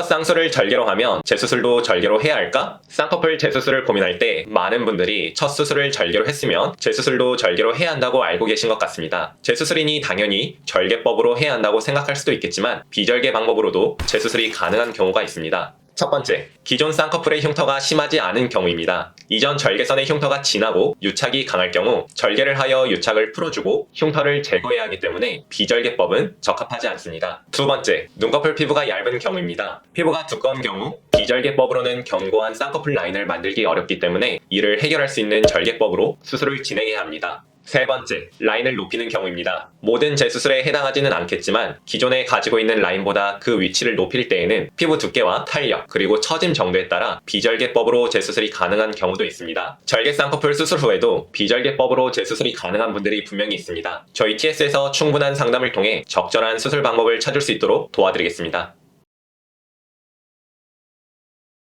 첫 쌍수를 절개로 하면 재수술도 절개로 해야 할까? 쌍꺼풀 재수술을 고민할 때 많은 분들이 첫 수술을 절개로 했으면 재수술도 절개로 해야 한다고 알고 계신 것 같습니다. 재수술이니 당연히 절개법으로 해야 한다고 생각할 수도 있겠지만 비절개 방법으로도 재수술이 가능한 경우가 있습니다. 첫 번째, 기존 쌍꺼풀의 흉터가 심하지 않은 경우입니다. 이전 절개선의 흉터가 진하고 유착이 강할 경우 절개를 하여 유착을 풀어주고 흉터를 제거해야 하기 때문에 비절개법은 적합하지 않습니다. 두 번째, 눈꺼풀 피부가 얇은 경우입니다. 피부가 두꺼운 경우 비절개법으로는 견고한 쌍꺼풀 라인을 만들기 어렵기 때문에 이를 해결할 수 있는 절개법으로 수술을 진행해야 합니다. 세 번째, 라인을 높이는 경우입니다. 모든 재수술에 해당하지는 않겠지만 기존에 가지고 있는 라인보다 그 위치를 높일 때에는 피부 두께와 탄력, 그리고 처짐 정도에 따라 비절개법으로 재수술이 가능한 경우도 있습니다. 절개 쌍꺼풀 수술 후에도 비절개법으로 재수술이 가능한 분들이 분명히 있습니다. 저희 TS에서 충분한 상담을 통해 적절한 수술 방법을 찾을 수 있도록 도와드리겠습니다.